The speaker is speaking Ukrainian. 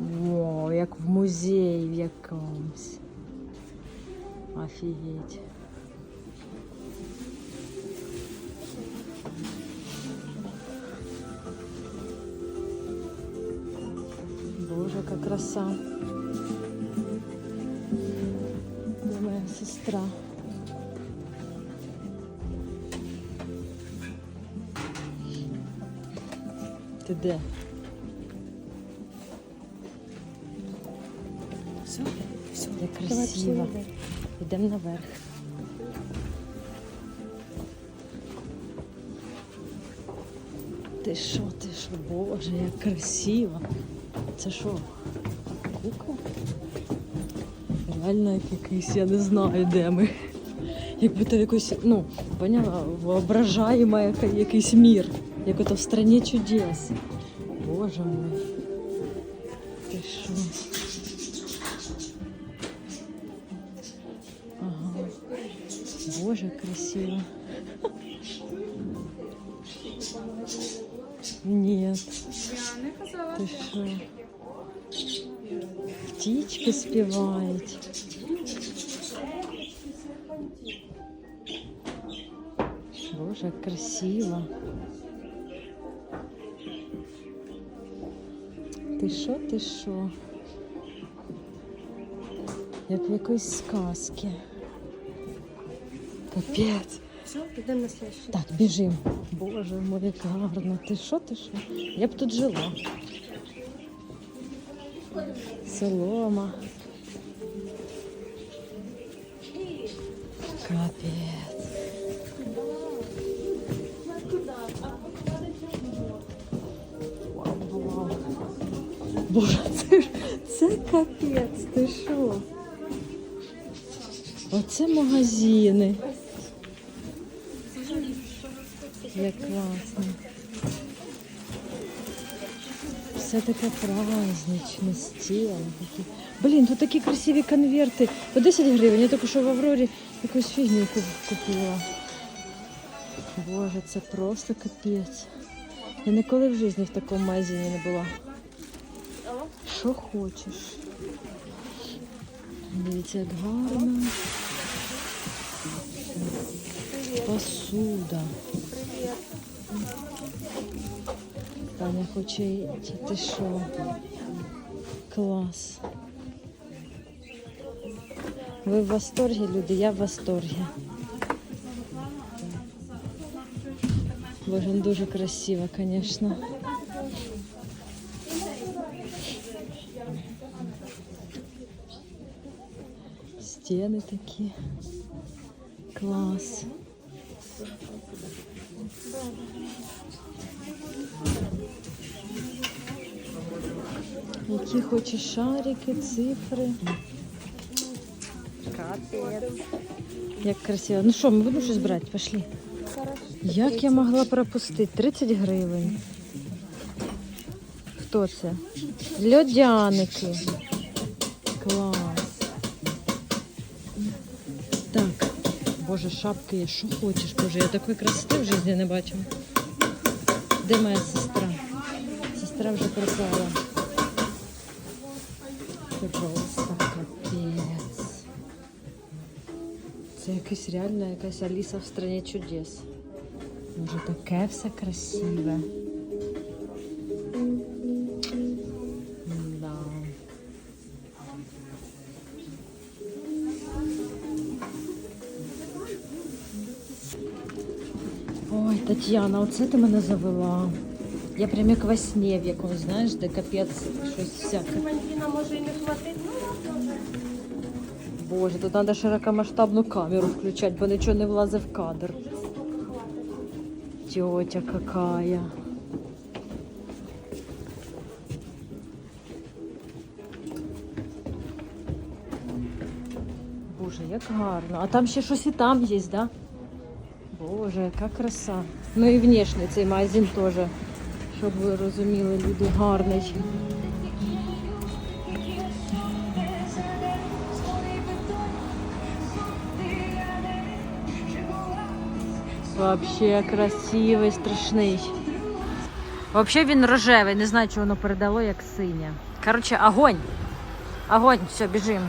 О, як в музеї в якомусь. Офігеть. Боже, яка краса. Де моя сестра? Ти де? Все. Як красиво. Йдемо наверх. Ти що, ти що, боже, як красиво. Це що? Кукла? Реально як якийсь, я не знаю, де ми. Якби то якось, ну, поняла, воображаємо якийсь мір, як ото в страні чудес. Боже мой. Ти що? Боже, красиво. Нет. Ти що? Птічки співають. Боже, красиво. Ти що, ти що? Як в якоїсь сказки. Капець. Все, йдемо на слідчий. Так, біжим. Боже мой, як гарно. Ти що, ти що? Я б тут жила. Солома. Капець. Боже, це, ж- це капець, ти що? Оце магазини. Як класно. Все таке праздничне, такі. Блін, тут такі красиві конверти. По 10 гривень. Я тільки що в Аврорі якусь фігню купила. Боже, це просто капець. Я ніколи в житті в такому магазині не була. Що хочеш. Дивіться, як гарно. Посуда. Таня хоче йти. Ти що? Клас. Ви в восторгі, люди, я в восторгі. Боже, ну дуже красиво, звісно. Стіни такі. Клас. Які хочеш шарики, цифри. Капець. Як красиво. Ну що, ми будемо щось брати? Пішли. Як я могла пропустити? 30 гривень. Хто це? Льодяники. Клас. Так. Боже, шапки є, що хочеш, боже, я такої красоти в житті не бачила. Де моя сестра? Сестра вже пропала. Просто капець. Це якась реально якась Аліса в страні чудес. Може таке все красиве. Ой, Тетяна, оце ти мене завела. Я прям як во сні в якомусь, знаєш, де капець щось всяке. Мальвіна може і не хватить. Боже, тут треба широкомасштабну камеру включати, бо нічого не влазить в кадр. Тетя какая. Боже, як гарно. А там ще щось і там є, да? Боже, яка краса. Ну і внешне цей магазин теж, щоб ви розуміли, люди гарний. Вообще красивий, страшний. Взагалі він рожевий, не знаю, чого воно передало, як синє. Коротше, огонь. Огонь, все, біжимо.